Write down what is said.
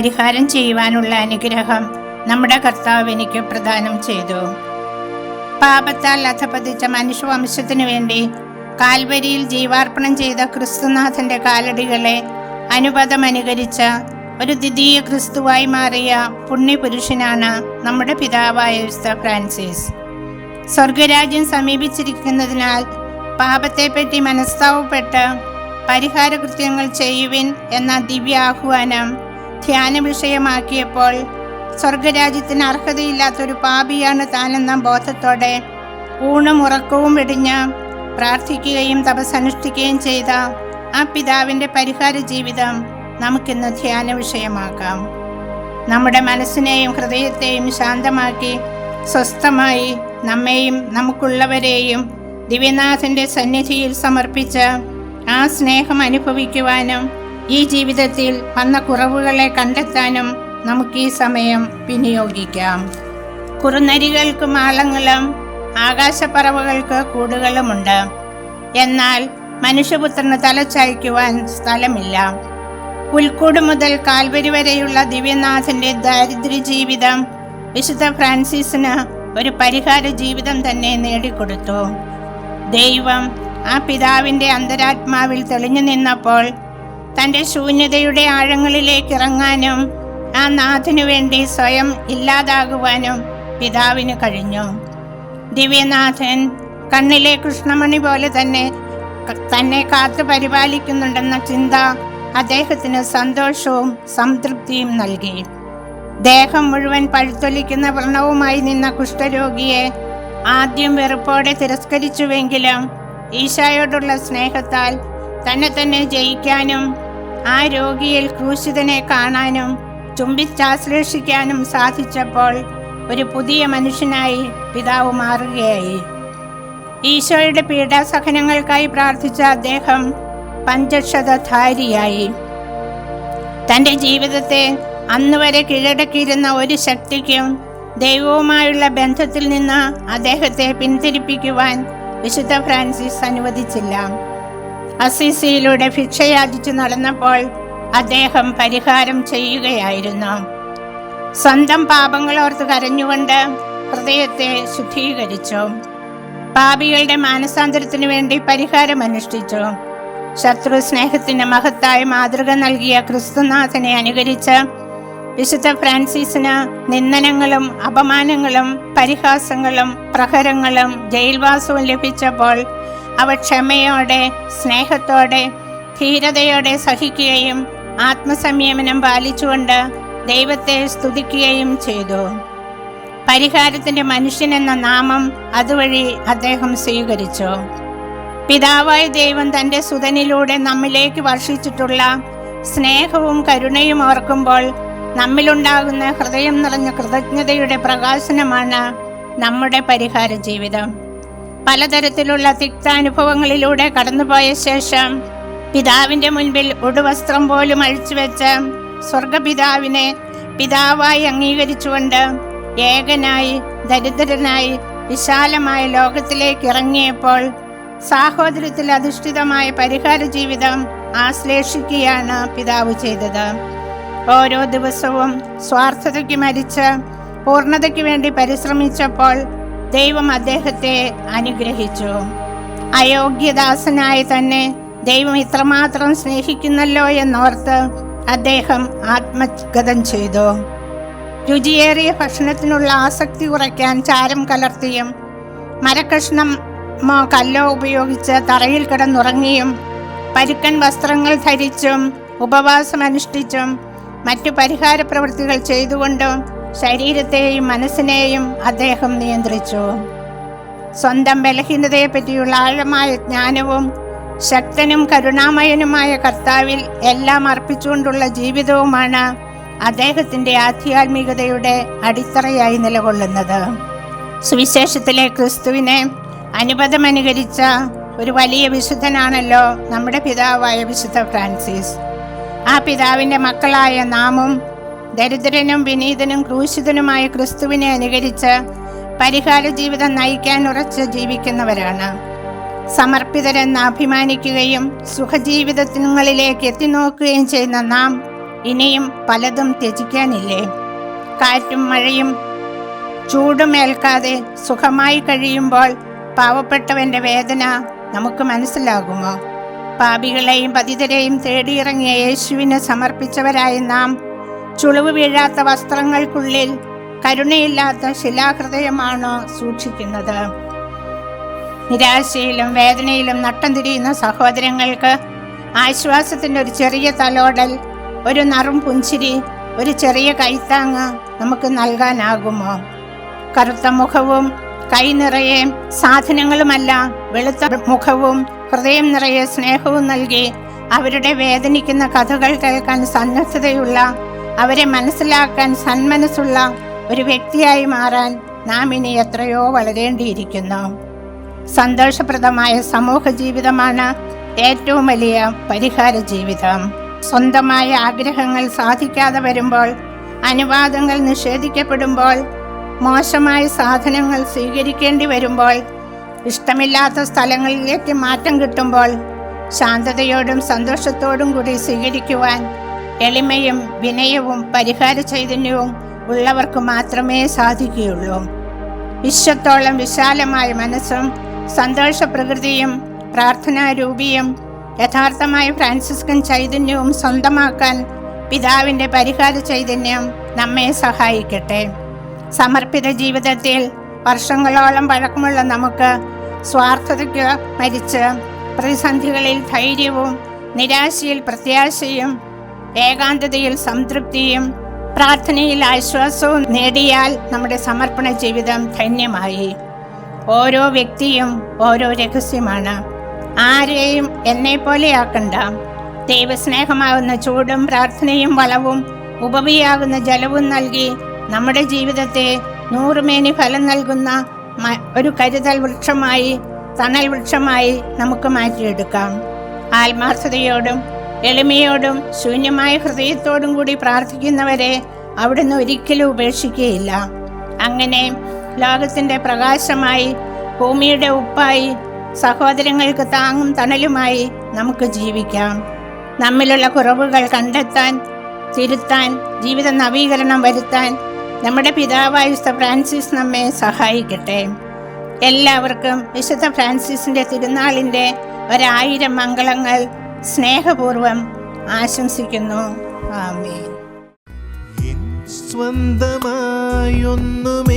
പരിഹാരം ചെയ്യുവാനുള്ള അനുഗ്രഹം നമ്മുടെ കർത്താവ് എനിക്ക് പ്രദാനം ചെയ്തു. പാപത്താൽ അധപതിച്ച മനുഷ്യവംശത്തിനു വേണ്ടി കാൽവരിയിൽ ജീവാർപ്പണം ചെയ്ത ക്രിസ്തുനാഥന്റെ കാലടികളെ അനുപദമനുകരിച്ച ഒരു ദ്വിതീയ ക്രിസ്തുവായി മാറിയ പുണ്യപുരുഷനാണ് നമ്മുടെ പിതാവായ ഫ്രാൻസിസ്. സ്വർഗരാജ്യം സമീപിച്ചിരിക്കുന്നതിനാൽ പാപത്തെപ്പറ്റി മനസ്താവപ്പെട്ട് പരിഹാര കൃത്യങ്ങൾ ചെയ്യുവിൻ എന്ന ദിവ്യാഹ്വാനം ധ്യാന വിഷയമാക്കിയപ്പോൾ സ്വർഗരാജ്യത്തിന് അർഹതയില്ലാത്തൊരു പാപിയാണ് താനെന്ന ബോധത്തോടെ ഊണും ഉറക്കവും വെടിഞ്ഞ് പ്രാർത്ഥിക്കുകയും തപസ്സനുഷ്ഠിക്കുകയും ചെയ്ത ആ പിതാവിന്റെ പരിഹാര ജീവിതം നമുക്കിന്ന് ധ്യാന വിഷയമാക്കാം നമ്മുടെ മനസ്സിനെയും ഹൃദയത്തെയും ശാന്തമാക്കി സ്വസ്ഥമായി നമ്മെയും നമുക്കുള്ളവരെയും ദിവ്യനാഥന്റെ സന്നിധിയിൽ സമർപ്പിച്ച് ആ സ്നേഹം അനുഭവിക്കുവാനും ഈ ജീവിതത്തിൽ വന്ന കുറവുകളെ കണ്ടെത്താനും നമുക്ക് ഈ സമയം വിനിയോഗിക്കാം. കുറുനരികൾക്ക് മാളങ്ങളും ആകാശപ്പറവുകൾക്ക് കൂടുകളുമുണ്ട്. എന്നാൽ മനുഷ്യപുത്രന് തലച്ചായ്ക്കുവാൻ സ്ഥലമില്ല. പുൽക്കൂട് മുതൽ കാൽവരി വരെയുള്ള ദിവ്യനാഥന്റെ ദാരിദ്ര്യ ജീവിതം വിശുദ്ധ ഫ്രാൻസിസിന് ഒരു പരിഹാര ജീവിതം തന്നെ നേടിക്കൊടുത്തു. ദൈവം ആ പിതാവിന്റെ അന്തരാത്മാവിൽ തെളിഞ്ഞു നിന്നപ്പോൾ തന്റെ ശൂന്യതയുടെ ആഴങ്ങളിലേക്ക് ഇറങ്ങാനും ആ നാഥനു വേണ്ടി സ്വയം ഇല്ലാതാകുവാനും പിതാവിന് കഴിഞ്ഞു. ദിവ്യനാഥൻ കണ്ണിലെ കൃഷ്ണമണി പോലെ തന്നെ തന്നെ കാത്തു പരിപാലിക്കുന്നുണ്ടെന്ന ചിന്ത അദ്ദേഹത്തിന് സന്തോഷവും സംതൃപ്തിയും നൽകി. ദേഹം മുഴുവൻ പഴുത്തൊലിക്കുന്ന വ്രണവുമായി നിന്ന കുഷ്ഠരോഗിയെ ആദ്യം വെറുപ്പോടെ തിരസ്കരിച്ചുവെങ്കിലും ഈശായോടുള്ള സ്നേഹത്താൽ തന്നെ തന്നെ ജയിക്കാനും ആ രോഗിയിൽ ക്രൂശിതനെ കാണാനും ചുംബിച്ചാശ്ലേഷിക്കാനും സാധിച്ചപ്പോൾ ഒരു പുതിയ മനുഷ്യനായി പിതാവ് മാറുകയായി. ഈശോയുടെ പീഡാസഹനങ്ങൾക്കായി പ്രാർത്ഥിച്ച അദ്ദേഹം പഞ്ചക്ഷതധാരിയായി. തന്റെ ജീവിതത്തെ അന്നുവരെ കീഴടക്കിയിരുന്ന ഒരു ശക്തിക്കും ദൈവവുമായുള്ള ബന്ധത്തിൽ നിന്ന് അദ്ദേഹത്തെ പിന്തിരിപ്പിക്കുവാൻ വിശുദ്ധ ഫ്രാൻസിസ് അനുവദിച്ചില്ല. അസീസിയിലൂടെ ഭിക്ഷയാചിച്ചു നടന്നപ്പോൾ അദ്ദേഹം പരിഹാരം ചെയ്യുകയായിരുന്നു. സ്വന്തം പാപങ്ങളോർത്ത് കരഞ്ഞുകൊണ്ട് ഹൃദയത്തെ ശുദ്ധീകരിച്ചു. പാപികളുടെ മാനസാന്തരത്തിനു വേണ്ടി പരിഹാരം അനുഷ്ഠിച്ചു. ശത്രു സ്നേഹത്തിന് മഹത്തായ മാതൃക നൽകിയ ക്രിസ്തുനാഥനെ അനുകരിച്ച് വിശുദ്ധ ഫ്രാൻസിസിന് നിന്ദനങ്ങളും അപമാനങ്ങളും പരിഹാസങ്ങളും പ്രഹരങ്ങളും ജയിൽവാസവും ലഭിച്ചപ്പോൾ അവ ക്ഷമയോടെ സ്നേഹത്തോടെ ധീരതയോടെ സഹിക്കുകയും ആത്മസംയമനം പാലിച്ചുകൊണ്ട് ദൈവത്തെ സ്തുതിക്കുകയും ചെയ്തു. പരിഹാരത്തിന്റെ മനുഷ്യൻ എന്ന നാമം അതുവഴി അദ്ദേഹം സ്വീകരിച്ചു. പിതാവായ ദൈവം തന്റെ സുതനിലൂടെ നമ്മിലേക്ക് വർഷിച്ചിട്ടുള്ള സ്നേഹവും കരുണയും ഓർക്കുമ്പോൾ നമ്മിലുണ്ടാകുന്ന ഹൃദയം നിറഞ്ഞ കൃതജ്ഞതയുടെ പ്രകാശനമാണ് നമ്മുടെ പരിഹാര ജീവിതം. പലതരത്തിലുള്ള തിക്താനുഭവങ്ങളിലൂടെ കടന്നുപോയ ശേഷം പിതാവിന്റെ മുൻപിൽ ഉടുവസ്ത്രം പോലും അഴിച്ചുവെച്ച് സ്വർഗപിതാവിനെ പിതാവായി അംഗീകരിച്ചുകൊണ്ട് ഏകനായി ദരിദ്രനായി വിശാലമായ ലോകത്തിലേക്ക് ഇറങ്ങിയപ്പോൾ സാഹോദര്യത്തിൽ അധിഷ്ഠിതമായ പരിഹാര ജീവിതം ആശ്ലേഷിക്കുകയാണ് പിതാവ് ചെയ്തത്. ഓരോ ദിവസവും സ്വാർത്ഥതയ്ക്ക് മരിച്ച് പൂർണതയ്ക്ക് വേണ്ടി പരിശ്രമിച്ചപ്പോൾ ദൈവം അദ്ദേഹത്തെ അനുഗ്രഹിച്ചു. അയോഗ്യദാസനായ തന്നെ ദൈവം ഇത്രമാത്രം സ്നേഹിക്കുന്നല്ലോ എന്നോർത്ത് അദ്ദേഹം ആത്മഗതം ചെയ്തു. രുചിയേറിയ ഭക്ഷണത്തിനുള്ള ആസക്തി കുറയ്ക്കാൻ ചാരം കലർത്തിയും മരക്കഷ്ണമോ കല്ലോ ഉപയോഗിച്ച് തറയിൽ കിടന്നുറങ്ങിയും പരുക്കൻ വസ്ത്രങ്ങൾ ധരിച്ചും ഉപവാസം അനുഷ്ഠിച്ചും മറ്റു പരിഹാര പ്രവൃത്തികൾ ചെയ്തുകൊണ്ടും ശരീരത്തെയും മനസ്സിനെയും അദ്ദേഹം നിയന്ത്രിച്ചു. സ്വന്തം ബലഹീനതയെ പറ്റിയുള്ള ആഴമായ ജ്ഞാനവും ശക്തനും കരുണാമയനുമായ കർത്താവിൽ എല്ലാം അർപ്പിച്ചുകൊണ്ടുള്ള ജീവിതവുമാണ് അദ്ദേഹത്തിന്റെ ആധ്യാത്മികതയുടെ അടിത്തറയായി നിലകൊള്ളുന്നത്. സുവിശേഷത്തിലെ ക്രിസ്തുവിനെ അനുപദമനുകരിച്ച ഒരു വലിയ വിശുദ്ധനാണല്ലോ നമ്മുടെ പിതാവായ വിശുദ്ധ ഫ്രാൻസിസ്. ആ പിതാവിന്റെ മക്കളായ നാമും ദരിദ്രനും വിനീതനും ക്രൂശിതനുമായ ക്രിസ്തുവിനെ അനുകരിച്ച് പരിഹാര ജീവിതം നയിക്കാൻ ഉറച്ച് ജീവിക്കുന്നവരാണ്. സമർപ്പിതരെന്ന് അഭിമാനിക്കുകയും സുഖജീവിതങ്ങളിലേക്ക് എത്തിനോക്കുകയും ചെയ്യുന്ന നാം ഇനിയും പലതും ത്യജിക്കാനില്ലേ? കാറ്റും മഴയും ചൂടുമേൽക്കാതെ സുഖമായി കഴിയുമ്പോൾ പാവപ്പെട്ടവന്റെ വേദന നമുക്ക് മനസ്സിലാകുമോ? പാപികളെയും പതിതരെയും തേടിയിറങ്ങിയ യേശുവിനെ സമർപ്പിച്ചവരായി നാം ചുളിവ് വീഴാത്ത വസ്ത്രങ്ങൾക്കുള്ളിൽ കരുണയില്ലാത്ത ശിലാഹൃദയമാണോ സൂക്ഷിക്കുന്നത്. നിരാശയിലും വേദനയിലും നട്ടം തിരിയുന്ന സഹോദരങ്ങൾക്ക് ആശ്വാസത്തിന്റെ ഒരു ചെറിയ തലോടൽ ഒരു നറും പുഞ്ചിരി ഒരു ചെറിയ കൈത്താങ്ങ് നമുക്ക് നൽകാനാകുമോ? കറുത്ത മുഖവും കൈ നിറയെ സാധനങ്ങളുമല്ല വെളുത്ത മുഖവും ഹൃദയം നിറയെ സ്നേഹവും നൽകി അവരുടെ വേദനിക്കുന്ന കഥകൾ കേൾക്കാൻ സന്നദ്ധതയുള്ള അവരെ മനസ്സിലാക്കാൻ സന്മനസ്സുള്ള ഒരു വ്യക്തിയായി മാറാൻ നാം ഇനി എത്രയോ വളരേണ്ടിയിരിക്കുന്നു. സന്തോഷപ്രദമായ സമൂഹ ജീവിതമാണ് ഏറ്റവും വലിയ പരിഹാര ജീവിതം. സ്വന്തമായ ആഗ്രഹങ്ങൾ സാധിക്കാതെ വരുമ്പോൾ അനുവാദങ്ങൾ നിഷേധിക്കപ്പെടുമ്പോൾ മോശമായ സാധനങ്ങൾ സ്വീകരിക്കേണ്ടി വരുമ്പോൾ ഇഷ്ടമില്ലാത്ത സ്ഥലങ്ങളിലേക്ക് മാറ്റം കിട്ടുമ്പോൾ ശാന്തതയോടും സന്തോഷത്തോടും കൂടി സ്വീകരിക്കുവാൻ എളിമയും വിനയവും പരിഹാര ചൈതന്യവും ഉള്ളവർക്ക് മാത്രമേ സാധിക്കുകയുള്ളൂ. വിശ്വത്തോളം വിശാലമായ മനസ്സും സന്തോഷ പ്രകൃതിയും പ്രാർത്ഥനാരൂപിയും യഥാർത്ഥമായ ഫ്രാൻസിസ്കൻ ചൈതന്യവും സ്വന്തമാക്കാൻ പിതാവിന്റെ പരിഹാര ചൈതന്യം നമ്മെ സഹായിക്കട്ടെ. സമർപ്പിത ജീവിതത്തിൽ വർഷങ്ങളോളം പഴക്കമുള്ള നമുക്ക് സ്വാർത്ഥതയ്ക്ക് മരിച്ച് പ്രതിസന്ധികളിൽ ധൈര്യവും നിരാശയിൽ പ്രത്യാശയും ഏകാന്തതയിൽ സംതൃപ്തിയും പ്രാർത്ഥനയിൽ ആശ്വാസവും നേടിയാൽ നമ്മുടെ സമർപ്പണ ജീവിതം ധന്യമായി. ഓരോ വ്യക്തിയും ഓരോ രഹസ്യമാണ്. ആരെയും എന്നെ പോലെയാക്കണ്ട. ദൈവസ്നേഹമാകുന്ന ചൂടും പ്രാർത്ഥനയും വളവും ഉപവിയാകുന്ന ജലവും നൽകി നമ്മുടെ ജീവിതത്തെ നൂറുമേനി ഫലം നൽകുന്ന ഒരു കരുതൽ വൃക്ഷമായി തണൽ വൃക്ഷമായി നമുക്ക് മാറ്റിയെടുക്കാം. ആത്മാർത്ഥതയോടും എളിമയോടും ശൂന്യമായ ഹൃദയത്തോടും കൂടി പ്രാർത്ഥിക്കുന്നവരെ അവിടുന്ന് ഒരിക്കലും ഉപേക്ഷിക്കുകയില്ല. അങ്ങനെ ലോകത്തിന്റെ പ്രകാശമായി ഭൂമിയുടെ ഉപ്പായി സഹോദരങ്ങൾക്ക് താങ്ങും തണലുമായി നമുക്ക് ജീവിക്കാം. നമ്മിലുള്ള കുറവുകൾ കണ്ടെത്താൻ തിരുത്താൻ ജീവിത നവീകരണം വരുത്താൻ നമ്മുടെ പിതാവായ വിശുദ്ധ ഫ്രാൻസിസ് നമ്മെ സഹായിക്കട്ടെ. എല്ലാവർക്കും വിശുദ്ധ ഫ്രാൻസിസിന്റെ തിരുനാളിന്റെ ഒരായിരം മംഗളങ്ങൾ സ്നേഹപൂർവം ആശംസിക്കുന്നു. ആമേൻ. സ്വന്തമായൊന്നും